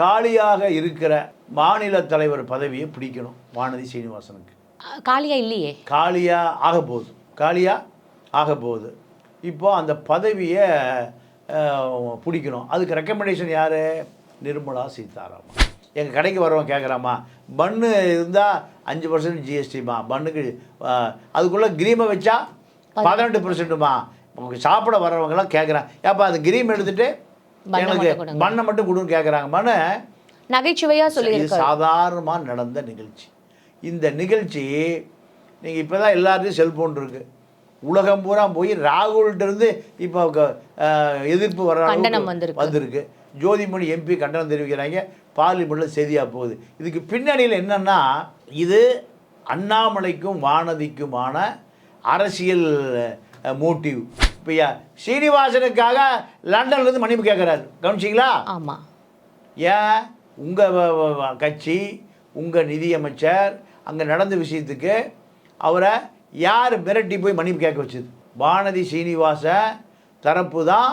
காலியாக இருக்கிற மாநில தலைவர் பதவியை பிடிக்கணும் வானதி சீனிவாசனுக்கு. காலியா இல்லையே? காலியா ஆக போகுது காலியா ஆக போகுது இப்போ அந்த பதவியை பிடிக்கணும். அதுக்கு ரெக்கமெண்டேஷன் யார்? நிர்மலா சீதாராமன். எங்கள் கடைக்கு வரவன் கேட்குறாமா பன்னு இருந்தால் அஞ்சு பர்சன்ட் ஜிஎஸ்டிமா அஹ், அதுக்குள்ளே கிரீமை வச்சா பதினெட்டு பர்சன்ட்டுமா சாப்பிட வர்றவங்கலாம் கேட்குறான் ஏப்பா அந்த கிரீம் எடுத்துட்டு எனக்கு. பண்ணை மட்டும் கொடுன்னு கேட்குறாங்க மனு நகைச்சுவையா இது சொல்லியிருக்காரு. சாதாரணமாக நடந்த நிகழ்ச்சி. இந்த நிகழ்ச்சி நீங்கள் இப்போ தான் எல்லாருக்கும் செல்ஃபோன் இருக்குது உலகம் பூரா போய் ராகுல்கிட்ட இருந்து இப்போ எதிர்ப்பு வர. வந்திருக்கு. ஜோதிமணி எம்பி கண்டனம் தெரிவிக்கிறாங்க. பார்லிமெண்ட்டில் செய்தியாக போகுது இதுக்கு பின்னணியில் என்னன்னா இது அண்ணாமலைக்கும் வானதிக்குமான அரசியல் மோட்டிவ். இப்போ சீனிவாசனுக்காக லண்டன்லேருந்து மன்னிப்பு கேட்குறாரு. கவனிச்சிங்களா? ஆமா. ஏன் உங்கள் கட்சி உங்கள் நிதியமைச்சர் அங்கே நடந்த விஷயத்துக்கு அவரை யார் மிரட்டி போய் மன்னிப்பு கேட்க வச்சது? வானதி சீனிவாசன் தரப்பு தான்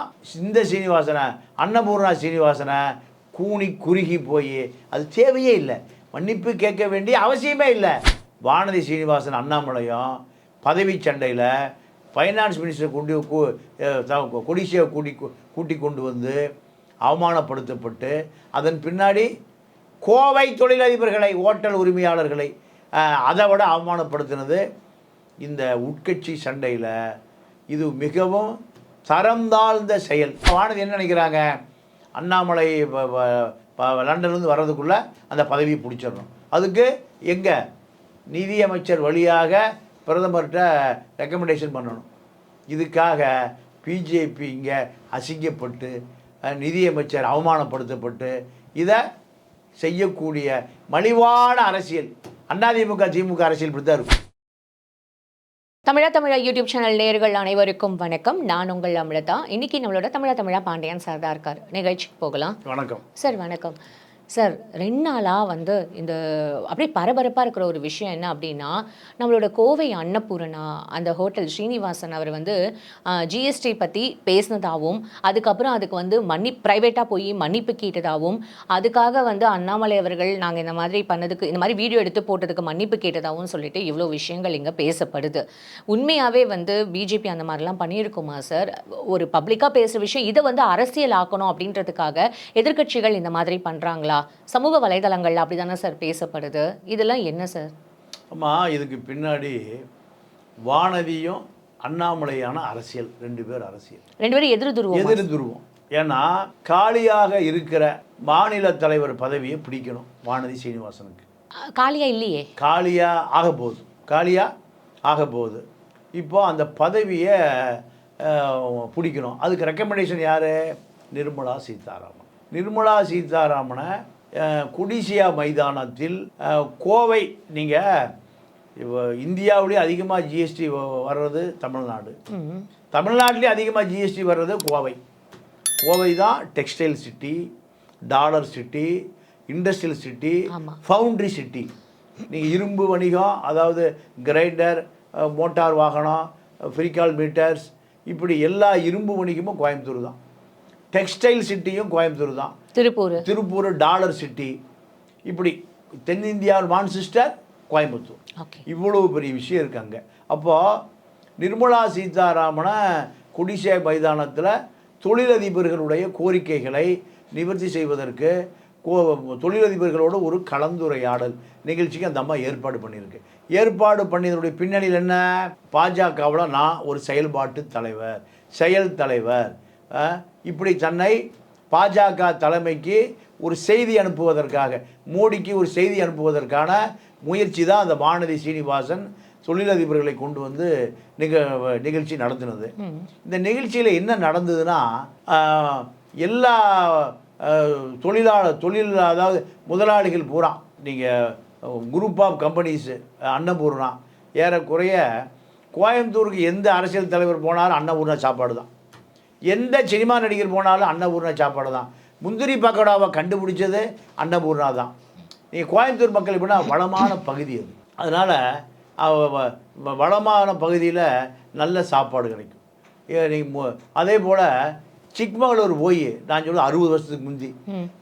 இந்த சீனிவாசனை அன்னபூர்ணா சீனிவாசனை கூனி குறுகி போய் அது தேவையே இல்லை. மன்னிப்பு கேட்க வேண்டிய அவசியமே இல்லை. வானதி சீனிவாசன் அண்ணாமலையும் பதவி சண்டையில் ஃபைனான்ஸ் மினிஸ்டர் கொண்டு கொடிசியை கூட்டி கூட்டி கொண்டு வந்து அவமானப்படுத்தப்பட்டு அதன் பின்னாடி கோவை தொழிலதிபர்களை ஓட்டல் உரிமையாளர்களை அதை விட அவமானப்படுத்தினது இந்த உட்கட்சி சண்டையில் இது மிகவும் தரம் தாழ்ந்த செயல். ஆனது என்ன நினைக்கிறாங்க? அண்ணாமலை ப- லண்டன்லேருந்து வர்றதுக்குள்ளே அந்த பதவியை பிடிச்சிடணும். அதுக்கு எங்கே? நிதியமைச்சர் வழியாக பிரதமர்கிட்ட ரெக்கமெண்டேஷன் பண்ணணும். இதுக்காக பிஜேபி இங்கே அசிங்கப்பட்டு நிதியமைச்சர் அவமானப்படுத்தப்பட்டு இதை செய்யக்கூடிய மலிவான அரசியல் அதிமுக திமுக அரசியல் இப்படி தான் இருக்கும். தமிழா தமிழா யூடியூப் சேனல் நேயர்கள் அனைவருக்கும் வணக்கம். நான் உங்கள் அமிர்தா. இன்னைக்கு நம்மளோட தமிழா தமிழா பாண்டியன் சார் தான் இருக்கார். நிகழ்ச்சிக்கு போகலாம். வணக்கம். சார் வணக்கம். சார் ரெண்டு நாளாக வந்து இந்த அப்படியே பரபரப்பாக இருக்கிற ஒரு விஷயம் என்ன அப்படின்னா நம்மளோட கோவை அன்னபூரணா அந்த ஹோட்டல் ஸ்ரீனிவாசன் அவர் வந்து ஜிஎஸ்டி பற்றி பேசினதாகவும் அதுக்கப்புறம் அதுக்கு வந்து மன்னி ப்ரைவேட்டாக போய் மன்னிப்பு கேட்டதாகவும் அதுக்காக வந்து அண்ணாமலை அவர்கள் நாங்கள் இந்த மாதிரி பண்ணதுக்கு இந்த மாதிரி வீடியோ எடுத்து போட்டதுக்கு மன்னிப்பு கேட்டதாகவும் சொல்லிட்டு இவ்வளோ விஷயங்கள் இங்கே பேசப்படுது. உண்மையாகவே வந்து பிஜேபி அந்த மாதிரிலாம் பண்ணியிருக்குமா சார்? ஒரு பப்ளிக்காக பேசுகிற விஷயம் இதை வந்து அரசியல் ஆக்கணும் அப்படின்றதுக்காக எதிர்க்கட்சிகள் இந்த மாதிரி பண்ணுறாங்களா சமூக வலைதளங்கள்ல அப்படி தானே சார் பேசப்படுது? இதெல்லாம் என்ன சார்? ஆமாம் இதுக்கு பின்னாடி வானதியும் அண்ணாமலையான அரசியல் ரெண்டு பேர் அரசியல். ரெண்டு பேரும் எதிர் துருவம்? எதிர் துருவம். ஏன்னா காலியாக இருக்கிற மாநில தலைவர் பதவியை பிடிக்கணும் வானதி சீனிவாசனுக்கு. காலியா இல்லையே? காலியா ஆக போகுது. காலியா ஆக போகுது. இப்போ அந்த பதவியை பிடிக்கணும். அதுக்கு ரெக்கமெண்டேஷன் யார்? நிர்மலா சீதாராமன். நிர்மலா சீதாராமனை குடிசியா மைதானத்தில் கோவை நீங்கள் இந்தியாவிலேயே அதிகமாக ஜிஎஸ்டி வர்றது தமிழ்நாடு. தமிழ்நாட்டிலே அதிகமாக ஜிஎஸ்டி வர்றது கோவை கோவை தான் textile city dollar city industrial city. Foundry city நீங்கள் இரும்பு வணிகம் அதாவது கிரைண்டர் மோட்டார் வாகனம் ஃப்ரீகால் மீட்டர்ஸ் இப்படி எல்லா இரும்பு வணிகமும் கோயம்புத்தூர் தான் டெக்ஸ்டைல் சிட்டியும் கோயம்புத்தூர் தான். திருப்பூர். திருப்பூர் டாலர் சிட்டி இப்படி தென்னிந்தியாவில் மான்சிஸ்டர் கோயம்புத்தூர். ஓகே. இவ்வளவு பெரிய விஷயம் இருக்காங்க அப்போது நிர்மலா சீதாராமனை குடிசை மைதானத்தில் தொழிலதிபர்களுடைய கோரிக்கைகளை நிவர்த்தி செய்வதற்கு கோ தொழிலதிபர்களோட ஒரு கலந்துரையாடல் நிகழ்ச்சிக்கு அந்த அம்மா ஏற்பாடு பண்ணியிருக்கு. ஏற்பாடு பண்ணியதனுடைய பின்னணியில் என்ன? பாஜகவில் நான் ஒரு செயல்பாட்டு தலைவர் செயல் தலைவர். இப்படி தன்னை பாஜக தலைமைக்கு ஒரு செய்தி அனுப்புவதற்காக மோடிக்கு ஒரு செய்தி அனுப்புவதற்கான முயற்சி தான் அந்த வானதி சீனிவாசன் தொழிலதிபர்களை கொண்டு வந்து நிக நிகழ்ச்சி நடத்தினது. இந்த நிகழ்ச்சியில் என்ன நடந்ததுன்னா எல்லா தொழிலாளர் தொழில் அதாவது முதலாளிகள் பூரா நீங்கள் குரூப் ஆஃப் கம்பெனிஸு அன்னபூர்ணா ஏறக்குறைய கோயம்புத்தூருக்கு எந்த அரசியல் தலைவர் போனாலும் அன்னபூர்ணா சாப்பாடு தான். எந்த சினிமா நடிகர் போனாலும் அன்னபூர்ணா சாப்பாடு தான். முந்திரி பக்கோடாவை கண்டுபிடிச்சது அன்னபூர்ணா தான். நீங்கள் கோயம்புத்தூர் மக்கள் எப்படின்னா வளமான பகுதி அது. அதனால் வளமான பகுதியில் நல்ல சாப்பாடு கிடைக்கும். நீங்கள் அதே போல் சிக்மங்களூர் போய் நான் சொல்ல அறுபது வருஷத்துக்கு முந்தி.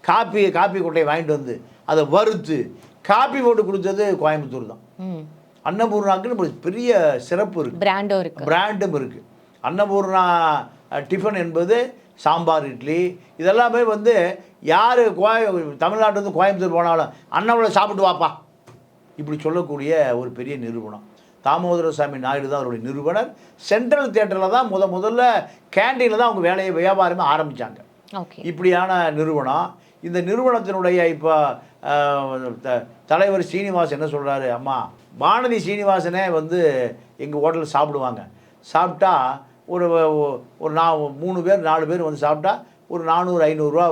காப்பி காப்பி கொட்டையை வாங்கிட்டு வந்து அதை வறுத்து காப்பி போட்டு கொடுத்தது கோயம்புத்தூர் தான். அன்னபூர்ணாக்குன்னு பெரிய சிறப்பு இருக்குது பிராண்டும் இருக்கு. பிராண்டும் இருக்குது அன்னபூர்ணா டிஃபன் என்பது சாம்பார் இட்லி. இதெல்லாமே வந்து யார் கோய தமிழ்நாட்டு வந்து கோயம்புத்தூர் போனாலும் அண்ணாவில் சாப்பிட்டு வாப்பா. இப்படி சொல்லக்கூடிய ஒரு பெரிய நிறுவனம். தாமோதர சாமி நாயுடு தான் அவருடைய நிறுவனர். சென்ட்ரல் தேட்டரில் தான் முத முதல்ல கேண்டீனில் தான் அவங்க வேலையை வியாபாரமே ஆரம்பித்தாங்க இப்படியான நிறுவனம். இந்த நிறுவனத்தினுடைய இப்போ தலைவர் சீனிவாசன் என்ன சொல்கிறாரு அம்மா வானதி சீனிவாசனே வந்து எங்கள் ஹோட்டலில் சாப்பிடுவாங்க. சாப்பிட்டா ஒரு ஒரு நா மூணு பேர் நாலு பேர் வந்து சாப்பிட்டா ஒரு நானூறு ஐநூறுரூவா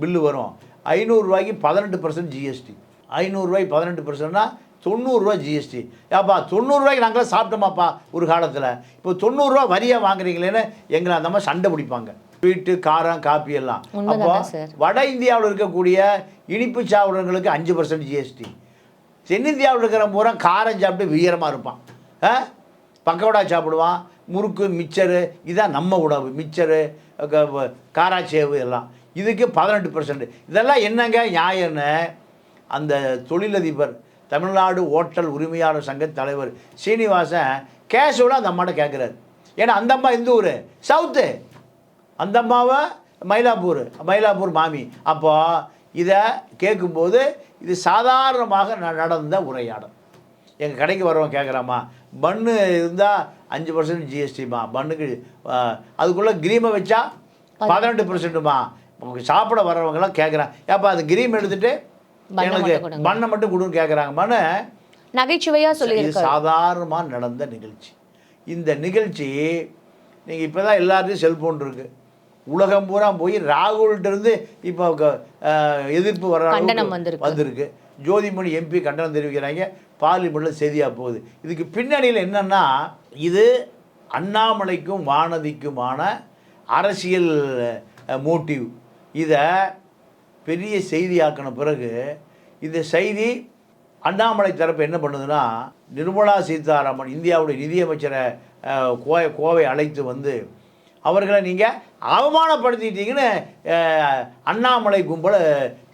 பில்லு வரும். ஐநூறுரூவாய்க்கு பதினெட்டு பர்சன்ட் ஜிஎஸ்டி ஐநூறுரூவாய்க்கு பதினெட்டு பர்சன்ட்னா தொண்ணூறுரூவா ஜிஎஸ்டி ஏப்பா தொண்ணூறுரூவாய்க்கு நாங்களாம் சாப்பிட்டோமாப்பா ஒரு காலத்தில். இப்போ தொண்ணூறுரூவா வரியாக வாங்குறீங்களேன்னு எங்களை அந்த மாதிரி சண்டை பிடிப்பாங்க. ஸ்வீட்டு காரம் காப்பி எல்லாம். அப்போ? வட இந்தியாவில் இருக்கக்கூடிய இனிப்பு சாப்பிட்றவங்களுக்கு அஞ்சு பர்சன்ட் ஜிஎஸ்டி தென்னிந்தியாவில் இருக்கிற பூரா காரம் சாப்பிட்டு வீரமாக இருப்பான். ஆ? பக்கவடா சாப்பிடுவான். முறுக்கு மிச்சரு இதான் நம்ம உணவு மிச்சரு க- காராச்சேவு எல்லாம். இதுக்கு பதினெட்டு பர்சன்ட் இதெல்லாம் என்னங்க நியாயம்னு அந்த தொழிலதிபர் தமிழ்நாடு ஓட்டல் உரிமையாளர் சங்க தலைவர் சீனிவாசன் கேஷுவலாக அந்த அம்மாட்ட கேட்குறாரு ஏன்னா அந்த அம்மா எந்த ஊர்? சவுத்து. அந்த அம்மாவை மயிலாப்பூர் மயிலாப்பூர் மாமி. அப்போ இதை கேட்கும்போது இது சாதாரணமாக ந- நடந்த உரையாடல். எங்கள் கடைக்கு வரவன் கேட்குறாம்மா பன்னு இருந்தால் அஞ்சு பர்சன்ட் ஜிஎஸ்டிமா பண்ணுக்கு அதுக்குள்ளே கிரீமை வச்சா பதினெட்டு பர்சன்ட்டுமா சாப்பிட வர்றவங்கலாம் கேட்குறான் ஏப்பா அது கிரீம் எடுத்துட்டு எனக்கு. பண்ணை மட்டும் கொடுன்னு கேட்குறாங்க மனு நகைச்சுவையா இது சொல்லியிருக்காரு. சாதாரணமாக நடந்த நிகழ்ச்சி. இந்த நிகழ்ச்சி நீங்கள் இப்போ தான் எல்லாருக்கும் செல்ஃபோன் இருக்குது உலகம் பூரா போய் ராகுல்கிட்ட இருந்து இப்போ எதிர்ப்பு வர. வந்திருக்கு. ஜோதிமணி எம்பி கண்டனம் தெரிவிக்கிறாங்க. பார்லிமெண்ட்டில் செய்தியாக போகுது. இதுக்கு பின்னணியில் என்னன்னா இது அண்ணாமலைக்கும் வானதிக்குமான அரசியல் மோட்டிவ் இதை பெரிய செய்தியாக்கின பிறகு இந்த செய்தி அண்ணாமலை தரப்பு என்ன பண்ணுதுன்னா நிர்மலா சீதாராமன் இந்தியாவுடைய நிதியமைச்சரை கோவை கோவை அழைத்து வந்து அவர்களை நீங்கள் அவமானப்படுத்திட்டீங்கன்னு அண்ணாமலை கும்பலை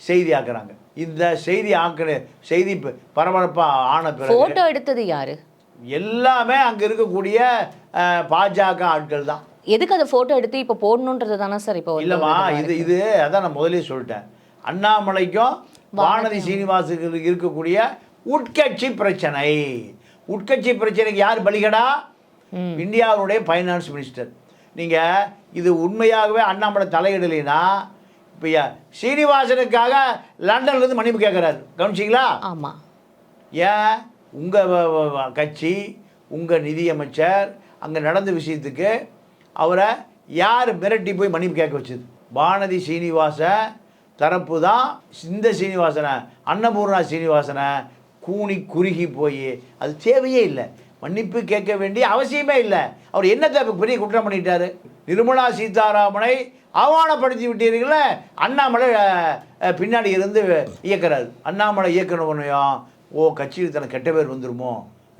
செய்தி ஆக்குறாங்க. இந்த செய்தி ஆக்கின செய்தி பரபரப்பாக ஆன பிறகு ஃபோட்டோ எடுத்தது யாரு? எல்லாமே அங்கே இருக்கக்கூடிய பாஜக ஆட்கள் தான். எதுக்கு அதை போட்டோ எடுத்து இப்போ போடணுன்றது தானே சார் இப்போ இல்லைம்மா இது? இது அதான் நான் முதலே சொல்லிட்டேன். அண்ணாமலைக்கும் வானதி சீனிவாசுக்கு இருக்கக்கூடிய உட்கட்சி பிரச்சனை. உட்கட்சி பிரச்சனைக்கு யார் பலிகடா. இந்தியாவுடைய ஃபைனான்ஸ் மினிஸ்டர் நீங்கள் இது உண்மையாகவே அண்ணாமலை தலையிடலைன்னா இப்போ சீனிவாசனுக்காக லண்டன்லேருந்து மன்னிப்பு கேட்குறாரு கவனிச்சிங்களா? ஆமா. ஏன்? உங்கள் கட்சி உங்கள் நிதியமைச்சர் அங்கே நடந்த விஷயத்துக்கு அவரை யார் மிரட்டி போய் மன்னிப்பு கேட்க வச்சது? வானதி சீனிவாச தரப்பு தான் இந்த சீனிவாசனை அன்னபூர்ணா சீனிவாசனை கூனி குறுகி போய் அது தேவையே இல்லை. மன்னிப்பு கேட்க வேண்டிய அவசியமே இல்லை. அவர் என்ன தப்பு பெரிய குற்றம் பண்ணிட்டாரு? நிர்மலா சீதாராமனை அவமானப்படுத்தி விட்டீர்களே அண்ணாமலை பின்னாடி இருந்து இயக்குறாரு. அண்ணாமலை இயக்கணும்னையும் ஓ கட்சியில் தனக்கு கெட்ட பேர் வந்துருமோ?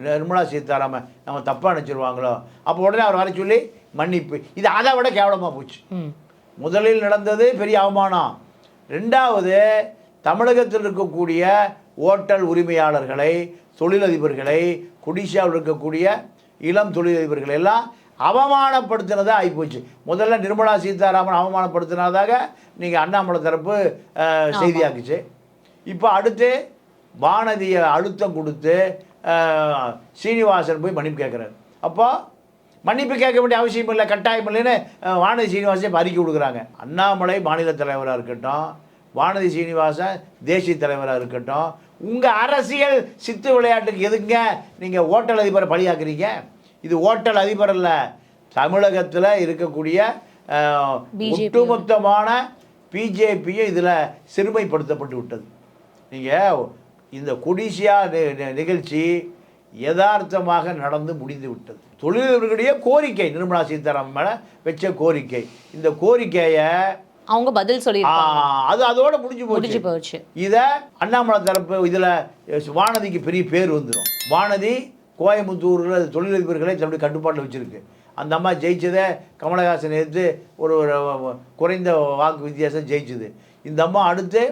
நிர்மலா சீதாராமன் நம்ம தப்பாக நினச்சிருவாங்களோ? அப்போ உடனே அவர் வர சொல்லி மன்னிப்பு. இது அதை விட கேவலமாக போச்சு. முதலில் நடந்தது பெரிய அவமானம். ரெண்டாவது தமிழகத்தில் இருக்கக்கூடிய ஓட்டல் உரிமையாளர்களை தொழிலதிபர்கள் குடிஷாவில் இருக்கக்கூடிய இளம் தொழிலதிபர்கள் எல்லாம் அவமானப்படுத்தினதாக ஆகிப்போச்சு முதல்ல நிர்மலா சீதாராமன் அவமானப்படுத்தினதாக நீங்கள் அண்ணாமலை தரப்பு செய்தியாக்குச்சு. இப்போ அடுத்து வானதியை அழுத்தம் கொடுத்து சீனிவாசன் போய் மன்னிப்பு கேட்குறாரு. அப்போ மன்னிப்பு கேட்க வேண்டிய அவசியம் இல்லை கட்டாயம் இல்லைன்னு வானதி சீனிவாசன் அறிக்கை கொடுக்குறாங்க. அண்ணாமலை மாநில தலைவராக இருக்கட்டும் வானதி சீனிவாசன் தேசிய தலைவராக இருக்கட்டும் உங்கள் அரசியல் சித்து விளையாட்டுக்கு எதுங்க நீங்கள் ஓட்டல் அதிபரை பலியாக்குறீங்க இது ஓட்டல் அதிபர் அல்ல தமிழகத்தில் இருக்கக்கூடிய. ஒட்டுமொத்தமான பிஜேபியும் இதில் சிறுமைப்படுத்தப்பட்டு விட்டது. நீங்கள் இந்த குடிசியா நிகழ்ச்சி யதார்த்தமாக நடந்து முடிந்து விட்டது தொழிலதிபர்களுடைய கோரிக்கை நிர்மலா சீதாராமன் மேலே வச்ச கோரிக்கை. இந்த கோரிக்கையை அவங்க பதில் சொல்லியிருக்காங்க அது அதோட முடிஞ்சு முடிஞ்சு போச்சு. இதை அண்ணாமலை தரப்பு இதில் வானதிக்கு பெரிய பேர் வந்துடும் வானதி கோயம்புத்தூரில் தொழிலதிபர்களை தன்னுடைய கட்டுப்பாட்டில் வச்சுருக்கு. அந்த அம்மா ஜெயிச்சதே கமலஹாசன் எடுத்து ஒரு ஒரு குறைந்த வாக்கு வித்தியாசம் ஜெயிச்சுது. இந்த அம்மா அடுத்து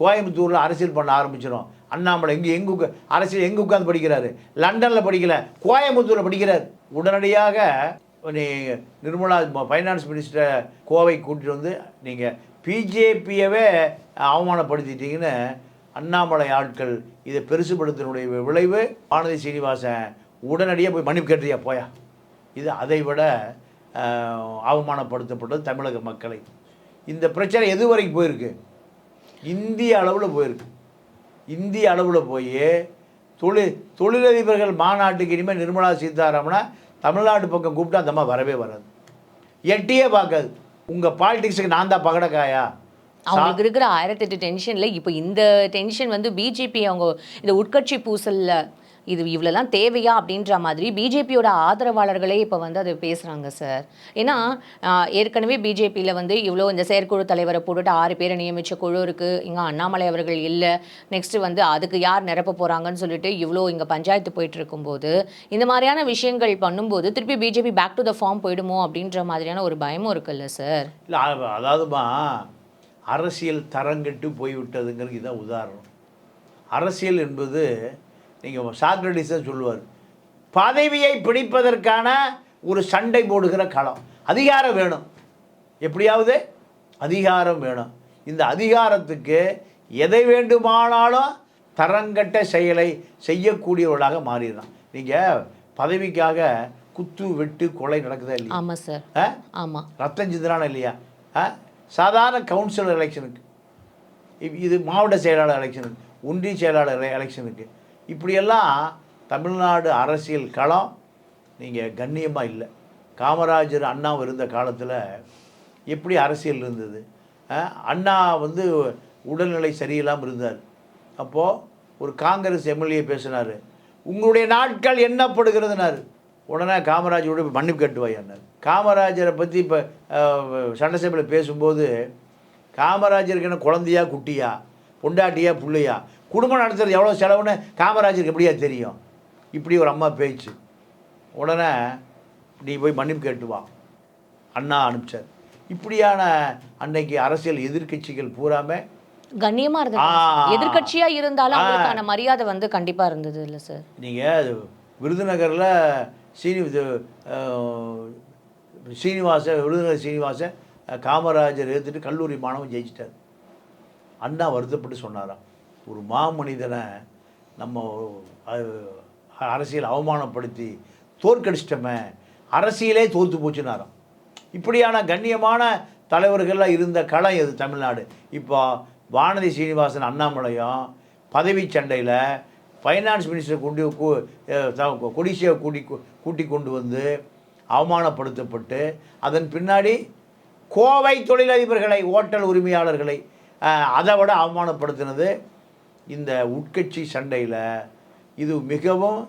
கோயம்புத்தூரில் அரசியல் பண்ண ஆரம்பிச்சிடும் அண்ணாமலை எங்கே எங்கே அரசியல் எங்கே உட்காந்து படிக்கிறாரு? லண்டனில் படிக்கல கோயம்புத்தூரில் படிக்கிறார். உடனடியாக நீ நிர்மலா ஃபைனான்ஸ் மினிஸ்டரை கோவை கூட்டிட்டு வந்து நீங்கள் பிஜேபியவே அவமானப்படுத்திட்டீங்கன்னு அண்ணாமலை ஆட்கள் இதை பெருசுபடுத்தினுடைய விளைவு. வானதி சீனிவாசன் உடனடியாக போய் மன்னிப்பு கேட்டியா? போயா. இது அதை விட அவமானப்படுத்தப்பட்டது தமிழக மக்களை. இந்த பிரச்சனை எது வரைக்கும் போயிருக்கு? இந்திய அளவில் போயிருக்கு. இந்திய அளவில் போய் தொழில் தொழிலதிபர்கள் மாநாட்டுக்கு இனிமேல் நிர்மலா சீதாராமனை தமிழ்நாடு பக்கம் கூப்பிட்டா அந்த அம்மா வரவே வராது. எட்டியே பார்க்காது. உங்கள் பாலிடிக்ஸுக்கு நான் தான் பகடக்காயா? அவங்களுக்கு இருக்கிற ஆயிரத்தெட்டு டென்ஷனில் இப்போ இந்த டென்ஷன் வந்து பிஜேபி அவங்க இந்த உட்கட்சி பூசலில் இது இவ்வளோலாம் தேவையா அப்படின்ற மாதிரி பிஜேபியோட ஆதரவாளர்களே இப்போ வந்து அதை பேசுகிறாங்க சார். ஏன்னா ஏற்கனவே பிஜேபியில் வந்து இவ்வளோ இந்த செயற்குழு தலைவரை போட்டுட்டு ஆறு பேரை நியமித்த குழு இருக்குது இங்கே அண்ணாமலை அவர்கள் இல்லை. நெக்ஸ்ட்டு வந்து அதுக்கு யார் நிரப்ப போகிறாங்கன்னு சொல்லிட்டு இவ்வளோ இங்கே பஞ்சாயத்து போயிட்டு இருக்கும்போது இந்த மாதிரியான விஷயங்கள் பண்ணும்போது திருப்பி BJP back to the form போயிடுமோ அப்படின்ற மாதிரியான ஒரு பயமும் இருக்குல்ல சார்? இல்லை அதாவதுமா அரசியல் தரங்கெட்டு போய்விட்டதுங்கிறது இதான் உதாரணம். அரசியல் என்பது நீங்கள் சாக்ரடிஸை சொல்லுவார். பதவியை பிடிப்பதற்கான ஒரு சண்டை போடுகிற களம். அதிகாரம் வேணும். எப்படியாவது? அதிகாரம் வேணும். இந்த அதிகாரத்துக்கு எதை வேண்டுமானாலும் தரங்கட்ட செயலை செய்யக்கூடியவர்களாக மாறிடலாம். நீங்கள் பதவிக்காக குத்து வெட்டு கொலை நடக்குதா இல்லையா? ஆமாம் சார். ஆ? ஆமாம் ரத்தம் சிந்துறான இல்லையா? ஆ? சாதாரண கவுன்சிலர் எலெக்ஷனுக்கு இது மாவட்ட செயலாளர் எலெக்ஷனுக்கு ஒன்றிய செயலாளர் எல- எலெக்ஷனுக்கு இப்படியெல்லாம் தமிழ்நாடு அரசியல் களம் நீங்கள் கண்ணியமாக இல்லை. காமராஜர் அண்ணா இருந்த காலத்தில் எப்படி அரசியல் இருந்தது? அண்ணா வந்து உடல்நிலை சரியில்லாமல் இருந்தார். அப்போது ஒரு காங்கிரஸ் எம்எல்ஏ பேசினார் உங்களுடைய நாட்கள் எண்ணப்படுகிறதுனாரு. உடனே காமராஜரோட மன்னிப்பு கட்டுவாயான்னார். காமராஜரை பற்றி இப்போ சண்டை சபையில் பேசும்போது காமராஜருக்கு என்ன குழந்தையா குட்டியா பொண்டாட்டியா புள்ளையா குடும்பம் நடத்துறது எவ்வளோ செலவுன்னு காமராஜருக்கு எப்படியா தெரியும்? இப்படி ஒரு அம்மா பேச்சு. உடனே நீ போய் மன்னிப்பு கேட்டு வா. அண்ணா அனுப்பிச்சார். இப்படியான அன்னைக்கு அரசியல் எதிர்க்கட்சிகள் பூராமே கண்ணியமா இருந்தது. ஆ. எதிர்க்கட்சியா இருந்தாலும் ஆ. அவங்களுக்கான மரியாதை வந்து கண்டிப்பா இருந்தது இல்ல சார். நீங்கள் விருதுநகரில் சீனி சீனிவாச விருதுநகர் சீனிவாசன் காமராஜர் ஏற்றுட்டு கல்லூரி மாணவன் ஜெயிச்சிட்டார். அண்ணா வருத்தப்பட்டு சொன்னாராம். ஒரு மாமனிதனை நம்ம அரசியல் அவமானப்படுத்தி தோற்கடிச்சிட்டோமே அரசியலே தோற்று போச்சுனாராம் இப்படியான கண்ணியமான தலைவர்களாக இருந்த களம் இது தமிழ்நாடு? இப்போ வானதி சீனிவாசன் அண்ணாமலையும் பதவி சண்டையில் ஃபைனான்ஸ் மினிஸ்டர் கொண்டு கொடிசியை கூட்டி கூட்டி கொண்டு வந்து அவமானப்படுத்தப்பட்டு அதன் பின்னாடி கோவை தொழிலதிபர்களை ஓட்டல் உரிமையாளர்களை அதை விட அவமானப்படுத்தினது இந்த உட்கட்சி சண்டையில் இது மிகவும்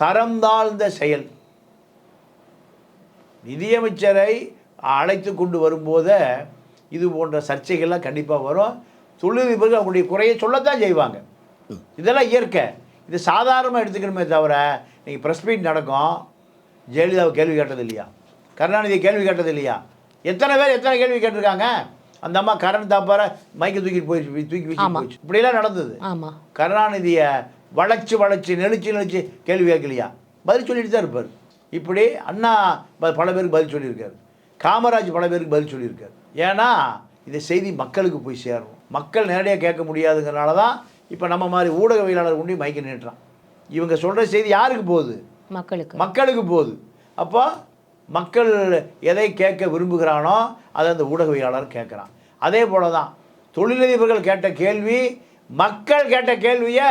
தரம் தாழ்ந்த செயல். நிதியமைச்சரை அழைத்து கொண்டு வரும்போதே இது போன்ற சர்ச்சைகள்லாம் கண்டிப்பாக வரும். தொழிலதிபர்கள் அவங்களுடைய குறையை சொல்லத்தான் செய்வாங்க. இதெல்லாம் இயற்கை. இது சாதாரணமாக எடுத்துக்கணுமே தவிர நீங்கள் ப்ரெஸ் மீட் நடக்கும். ஜெயலலிதாவை கேள்வி கேட்டது இல்லையா? கருணாநிதியை கேள்வி கேட்டது இல்லையா? எத்தனை பேர் எத்தனை கேள்வி கேட்டிருக்காங்க? அந்த அம்மா கரண் தாப்பார மைக்கை தூக்கிட்டு போயிடுச்சு தூக்கி வீசி ஆமா. போயிடுச்சு. இப்படிலாம் நடந்தது. கருணாநிதியை வளைச்சு வளைச்சு நெளிச்சு நெளிச்சு கேள்வி கேட்கலையா? பதில் சொல்லிட்டு தான் இருப்பார். இப்படி அண்ணா பல பேருக்கு பதில் சொல்லியிருக்காரு. காமராஜ் பல பேருக்கு பதில் சொல்லியிருக்காரு. ஏன்னா இந்த செய்தி மக்களுக்கு போய் சேரணும் மக்கள் நேரடியாக கேட்க முடியாதுங்கிறனால தான் இப்போ நம்ம மாதிரி ஊடகவியலாளர் கொண்டு மைக்க நீட்டுறான். இவங்க சொல்கிற செய்தி யாருக்கு போகுது? மக்களுக்கு. மக்களுக்கு போகுது. அப்போ மக்கள் எதை கேட்க விரும்புகிறானோ அதை அந்த ஊடகவியலாளர் கேட்குறான். அதே போல தான் தொழிலதிபர்கள் கேட்ட கேள்வி மக்கள் கேட்ட கேள்வியை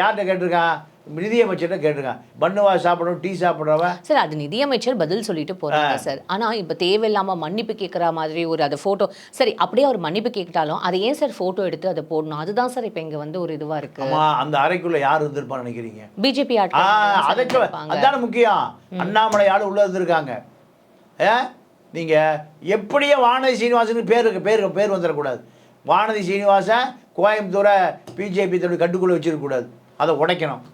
யார்கிட்ட கேட்டிருக்கான்? நிதியமைச்சர்கிட்ட கேட்டிருக்கான் பண்ணுவா சாப்பிடணும் டீ சாப்பிட்றவன் சார் அது நிதியமைச்சர் பதில் சொல்லிட்டு போறாங்க சார். ஆனா இப்ப தேவையில்லாம மன்னிப்பு கேட்குற மாதிரி ஒரு அதை போட்டோ சரி அப்படியே அவர் மன்னிப்பு கேட்டாலும் அதை ஏன் சார் போட்டோ எடுத்து அதை போடணும்? அதுதான் சார் இப்ப இங்க வந்து ஒரு இதுவா இருக்கு. அந்த அறைக்குள்ள யார் இருந்திருப்பான்னு நினைக்கிறீங்க? பிஜேபி ஆ ஆட்கள் அதை சொல் அதான முக்கியம். அண்ணாமலை ஆள் உள்ள இருந்திருக்காங்க. ஏ நீங்க எப்படியே வானதி சீனிவாசனுக்கு பேர் பேர் பேர் வந்துடக்கூடாது வானதி சீனிவாசன் கோயம்புத்தூரை பிஜேபி தன்னுடைய கட்டுக்குள்ளே வச்சிருக்கக்கூடாது. அதை உடைக்கணும்.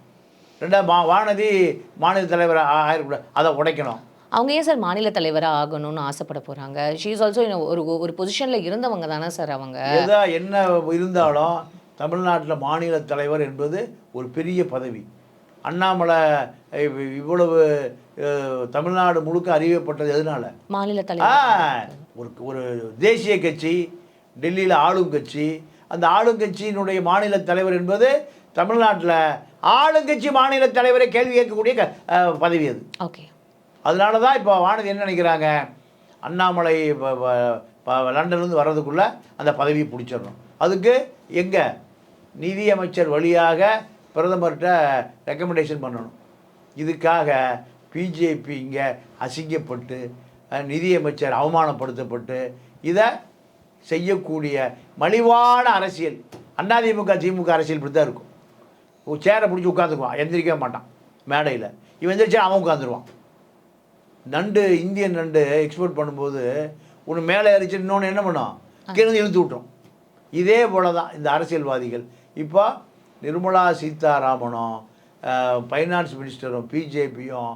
ரெண்டாவது மா வானதி மாநில தலைவர் ஆ- ஆயிடக்கூடாது அதை உடைக்கணும். அவங்க ஏன் சார் மாநில தலைவராக ஆகணும்னு ஆசைப்பட போகிறாங்க ஷீ இஸ் ஆல்சோ ஒரு ஒரு பொசிஷனில் இருந்தவங்க தானே சார் அவங்க. எதா என்ன இருந்தாலும் தமிழ்நாட்டில் மாநில தலைவர் என்பது ஒரு பெரிய பதவி. அண்ணாமலை இவ்- இவ்வளவு தமிழ்நாடு முழுக்க அறியப்பட்டது எதனால? மாநில தலைவர். ஒரு ஒரு தேசிய கட்சி டெல்லியில் ஆளும் கட்சி அந்த ஆளுங்கட்சியினுடைய மாநில தலைவர் என்பது தமிழ்நாட்டில் ஆளுங்கட்சி மாநில தலைவரை கேள்வி கேட்கக்கூடிய பதவி அது. ஓகே. அதனால தான் இப்போ வானதி என்ன நினைக்கிறாங்க? அண்ணாமலை லண்டன்லேருந்து வர்றதுக்குள்ளே அந்த பதவியை பிடிச்சிடணும். அதுக்கு எங்கே? நிதியமைச்சர் வழியாக பிரதமர்கிட்ட ரெக்கமெண்டேஷன் பண்ணணும். இதுக்காக பிஜேபி இங்கே அசிங்கப்பட்டு நிதியமைச்சர் அவமானப்படுத்தப்பட்டு இதை செய்யக்கூடிய மலிவான அரசியல். அதிமுக திமுக அரசியல் இப்படி தான் இருக்கும். சேரை பிடிச்சி உட்காந்துக்குவான் எந்திரிக்கவே மாட்டான். மேடையில். இவன் எந்திரிச்சா அவன் உட்காந்துருவான் நண்டு இந்தியன் நண்டு எக்ஸ்போர்ட் பண்ணும்போது ஒன்று மேலே ஏறிச்சு இன்னொன்று என்ன பண்ணும்? கீழே இழுத்து விட்டோம் இதே போல தான் இந்த அரசியல்வாதிகள். இப்போ நிர்மலா சீதாராமனும் ஃபைனான்ஸ் மினிஸ்டரும் பிஜேபியும்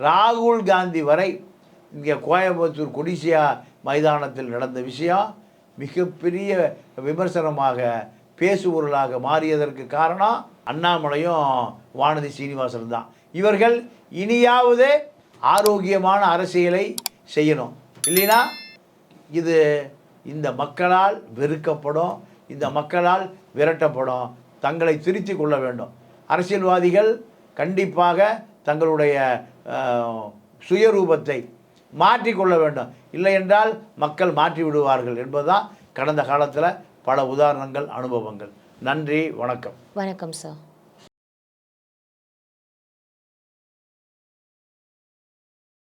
ராகுல் காந்தி வரை இங்கே கோயம்புத்தூர் கொடிசியா மைதானத்தில் நடந்த விஷயம் மிகப்பெரிய விமர்சனமாக பேசுபொருளாக மாறியதற்கு காரணம் அண்ணாமலையும் வானதி சீனிவாசன் தான். இவர்கள் இனியாவது ஆரோக்கியமான அரசியலை செய்யணும். இல்லைன்னா இது இந்த மக்களால் வெறுக்கப்படும் இந்த மக்களால் விரட்டப்படும். தங்களை திருத்தி கொள்ள வேண்டும். அரசியல்வாதிகள் கண்டிப்பாக தங்களுடைய சுயரூபத்தை மாற்றிக்கொள்ள வேண்டும். இல்லை என்றால் மக்கள் மாற்றி விடுவார்கள் என்பதுதான் கடந்த காலத்தில் பல உதாரணங்கள் அனுபவங்கள். நன்றி வணக்கம். வணக்கம் சார்.